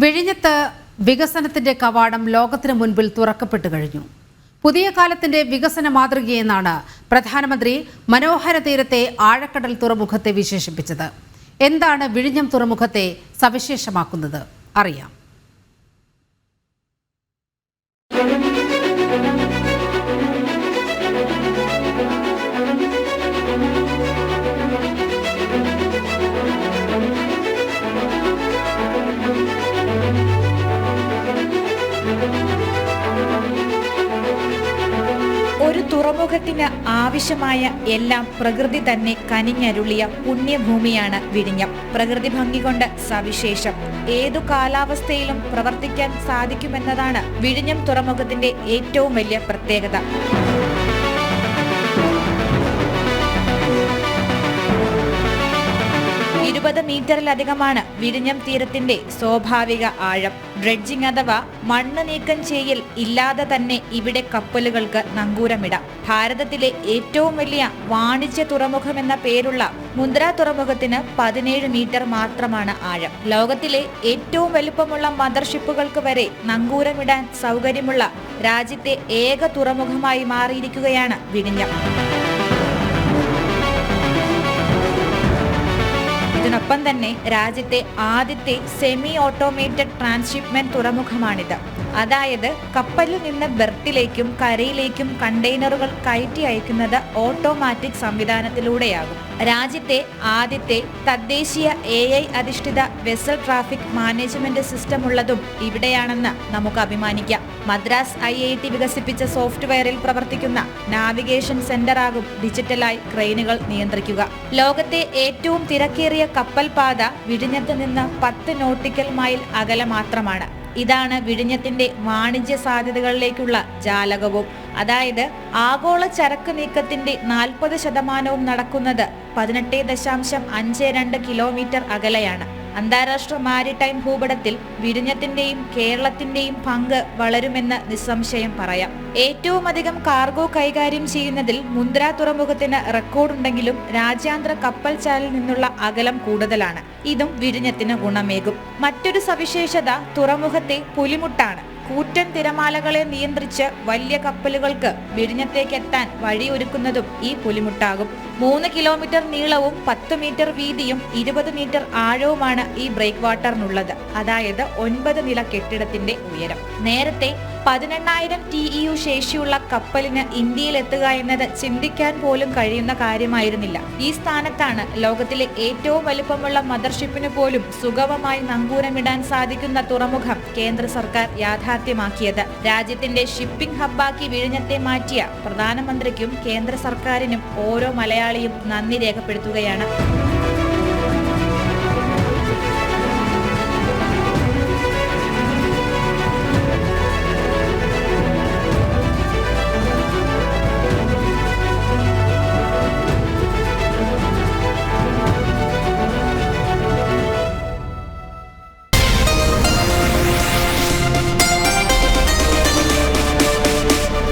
വിഴിഞ്ഞത്ത് വികസനത്തിന്റെ കവാടം ലോകത്തിന് മുൻപിൽ തുറക്കപ്പെട്ടു കഴിഞ്ഞു. പുതിയ കാലത്തിന്റെ വികസന മാതൃകയെന്നാണ് പ്രധാനമന്ത്രി മനോഹര തീരത്തെ ആഴക്കടൽ തുറമുഖത്തെ വിശേഷിപ്പിച്ചത്. എന്താണ് വിഴിഞ്ഞം തുറമുഖത്തെ സവിശേഷമാക്കുന്നത്? അറിയാം. തുറമുഖത്തിന് ആവശ്യമായ എല്ലാം പ്രകൃതി തന്നെ കനിഞ്ഞരുളിയ പുണ്യഭൂമിയാണ് വിഴിഞ്ഞം. പ്രകൃതി ഭംഗി കൊണ്ട് സവിശേഷം. ഏതു കാലാവസ്ഥയിലും പ്രവർത്തിക്കാൻ സാധിക്കുമെന്നതാണ് വിഴിഞ്ഞം തുറമുഖത്തിന്റെ ഏറ്റവും വലിയ പ്രത്യേകത. ഇരുപത് മീറ്ററിലധികമാണ് വിഴിഞ്ഞം തീരത്തിന്റെ സ്വാഭാവിക ആഴം. ഡ്രെഡ്ജിംഗ് അഥവാ മണ്ണ് നീക്കം ചെയ്യൽ ഇല്ലാതെ തന്നെ ഇവിടെ കപ്പലുകൾക്ക് നങ്കൂരമിടാം. ഭാരതത്തിലെ ഏറ്റവും വലിയ വാണിജ്യ തുറമുഖം എന്ന പേരുള്ള മുന്ദ്ര തുറമുഖത്തിന് പതിനേഴ് മീറ്റർ മാത്രമാണ് ആഴം. ലോകത്തിലെ ഏറ്റവും വലുപ്പമുള്ള മദർഷിപ്പുകൾക്ക് വരെ നങ്കൂരമിടാൻ സൗകര്യമുള്ള രാജ്യത്തെ ഏക തുറമുഖമായി മാറിയിരിക്കുകയാണ് വിഴിഞ്ഞം ഇതിനൊപ്പം തന്നെ രാജ്യത്തെ ആദ്യത്തെ സെമി ഓട്ടോമേറ്റഡ് ട്രാൻസ്ഷിപ്മെന്റ് തുറമുഖമാണിത്. അതായത് കപ്പലിൽ നിന്ന് ബെർത്തിലേക്കും കരയിലേക്കും കണ്ടെയ്നറുകൾ കയറ്റി അയക്കുന്നത് ഓട്ടോമാറ്റിക് സംവിധാനത്തിലൂടെയാകും. രാജ്യത്തെ ആദ്യത്തെ തദ്ദേശീയ എ ഐ അധിഷ്ഠിത വെസൽ ട്രാഫിക് മാനേജ്മെന്റ് സിസ്റ്റം ഉള്ളതും ഇവിടെയാണെന്ന് നമുക്ക് അഭിമാനിക്കാം. മദ്രാസ് ഐ ഐ ടി വികസിപ്പിച്ച സോഫ്റ്റ്വെയറിൽ പ്രവർത്തിക്കുന്ന നാവിഗേഷൻ സെന്ററാകും ഡിജിറ്റലായി ക്രെയിനുകൾ നിയന്ത്രിക്കുക. ലോകത്തെ ഏറ്റവും തിരക്കേറിയ കപ്പൽ പാത വിഴിഞ്ഞത്ത് നിന്ന് പത്ത് നോട്ടിക്കൽ മൈൽ അകലെ മാത്രമാണ്. ഇതാണ് വിഴിഞ്ഞത്തിന്റെ വാണിജ്യ സാധ്യതകളിലേക്കുള്ള ജാലകവും. അതായത് ആഗോള ചരക്ക് നീക്കത്തിന്റെ നാൽപ്പത് ശതമാനവും നടക്കുന്നത് പതിനെട്ട് ദശാംശം അഞ്ച് രണ്ട് കിലോമീറ്റർ അകലെയാണ്. അന്താരാഷ്ട്ര മാരിടൈം ഭൂപടത്തിൽ വിഴിഞ്ഞത്തിന്റെയും കേരളത്തിന്റെയും പങ്ക് വളരുമെന്ന് നിസ്സംശയം പറയാം. ഏറ്റവും അധികം കാർഗോ കൈകാര്യം ചെയ്യുന്നതിൽ മുന്ദ്ര തുറമുഖത്തിന് റെക്കോർഡുണ്ടെങ്കിലും രാജ്യാന്തര കപ്പൽ ചാലിൽ നിന്നുള്ള അകലം കൂടുതലാണ്. ഇതും വിഴിഞ്ഞത്തിന് ഗുണമേകും. മറ്റൊരു സവിശേഷത തുറമുഖത്തെ പുലിമുട്ടാണ്. കൂറ്റൻ തിരമാലകളെ നിയന്ത്രിച്ച് വലിയ കപ്പലുകൾക്ക് വിഴിഞ്ഞത്തേക്ക് എത്താൻ വഴിയൊരുക്കുന്നതും ഈ പുലിമുട്ടാകും. മൂന്ന് കിലോമീറ്റർ നീളവും പത്ത് മീറ്റർ വീതിയും ഇരുപത് മീറ്റർ ആഴവുമാണ് ഈ ബ്രേക്ക് വാട്ടറിനുള്ളത്. അതായത് ഒൻപത് നില കെട്ടിടത്തിന്റെ ഉയരം. നേരത്തെ പതിനെണ്ണായിരം ടി ഇ യു ശേഷിയുള്ള കപ്പലിന് ഇന്ത്യയിൽ എത്തുക എന്നത് ചിന്തിക്കാൻ പോലും കഴിയുന്ന കാര്യമായിരുന്നില്ല. ഈ സ്ഥാനത്താണ് ലോകത്തിലെ ഏറ്റവും വലുപ്പമുള്ള മദർഷിപ്പിന് പോലും സുഗമമായി നങ്കൂരമിടാൻ സാധിക്കുന്ന തുറമുഖം കേന്ദ്ര സർക്കാർ യാഥാർത്ഥ്യമാക്കിയത്. രാജ്യത്തിന്റെ ഷിപ്പിംഗ് ഹബ്ബാക്കി വിഴിഞ്ഞത്തെ മാറ്റിയ പ്രധാനമന്ത്രിക്കും കേന്ദ്ര സർക്കാരിനും ഓരോ മലയാളിയും നന്ദി രേഖപ്പെടുത്തുകയാണ്.